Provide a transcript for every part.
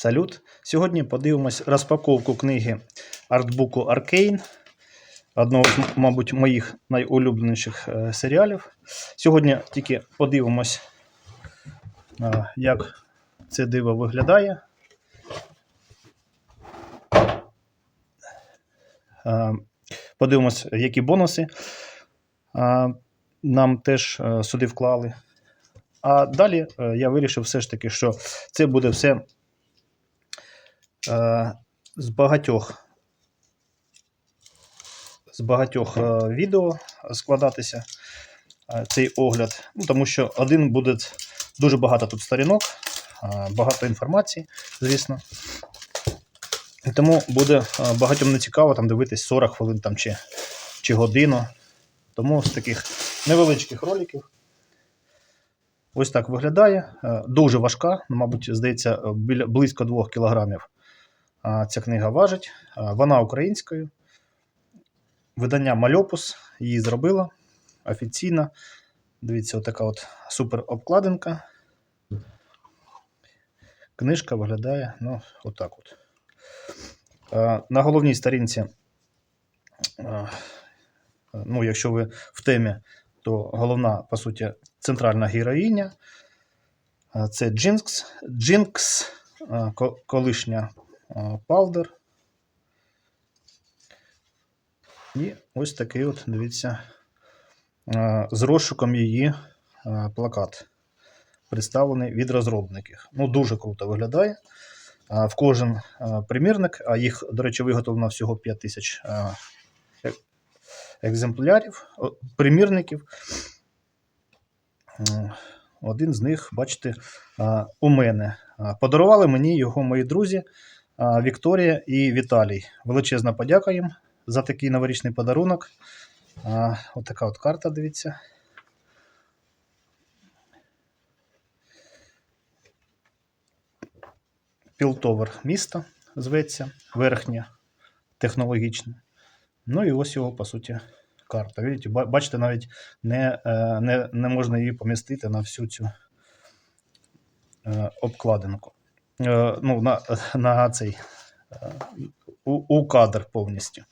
Салют! Сьогодні подивимось розпаковку книги артбуку Arcane, одного з, мабуть, моїх найулюбленіших е, серіалів. Сьогодні тільки подивимось, е, як це диво виглядає. Е, Подивимось, які бонуси нам теж сюди вклали. А далі я вирішив все ж таки, що це буде все з багатьох з багатьох е, відео складатися е, цей огляд, ну, тому що один буде дуже багато тут сторінок, е, багато інформації, звісно. І тому буде е, багатьом не цікаво там дивитись 40 хвилин там, чи, чи годину. Тому з таких невеличких роликів. Ось так виглядає. Е, Дуже важка, ну, мабуть, здається, е, близько 2 кілограмів ця книга важить. Вона українською. Видання Мальопус її зробила офіційно. Дивіться, отака от супер обкладинка. Книжка виглядає ну, отак от. На головній сторінці, ну, якщо ви в темі, то головна, по суті, центральна героїня. Це Джинкс, Джинкс колишня а, Палдер. І ось такий от, дивіться, з розшуком її плакат. Представлений від розробників. Ну, дуже круто виглядає. В кожен примірник, а їх, до речі, виготовлено всього 5 тисяч е- екземплярів, примірників. Один з них, бачите, у мене. Подарували мені його мої друзі Вікторія і Віталій. Величезна подяка їм за такий новорічний подарунок. Отака от карта, дивіться. Пілтовер міста зветься, верхнє, технологічне. Ну і ось його, по суті, карта. Видите, бачите, навіть не, е, не, не можна її помістити на всю цю е, обкладинку. Е, Ну, на, на цей е, у, у кадр повністю.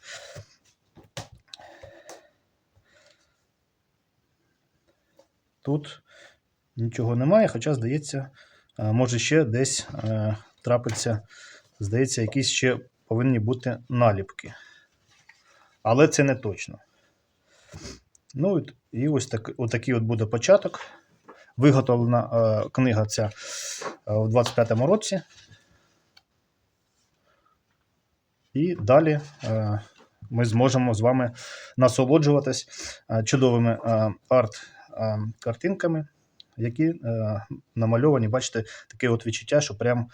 Тут нічого немає, хоча, здається, е, може ще десь трапиться, здається, якісь ще повинні бути наліпки. Але це не точно. Ну і ось так, отакий от буде початок. Виготовлена е, книга ця е, у 25-му році. І далі е, ми зможемо з вами насолоджуватись е, чудовими е, арт-картинками, які е, намальовані, бачите, таке от відчуття, що прям е,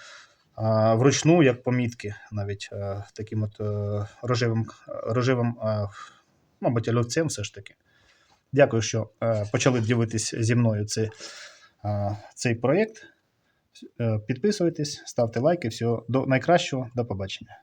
вручну, як помітки, навіть е, таким от е, рожевим, рожевим е, мабуть, олівцем все ж таки. Дякую, що е, почали дивитись зі мною цей, цей проєкт. Е, Підписуйтесь, ставте лайки. Всього до найкращого, до побачення.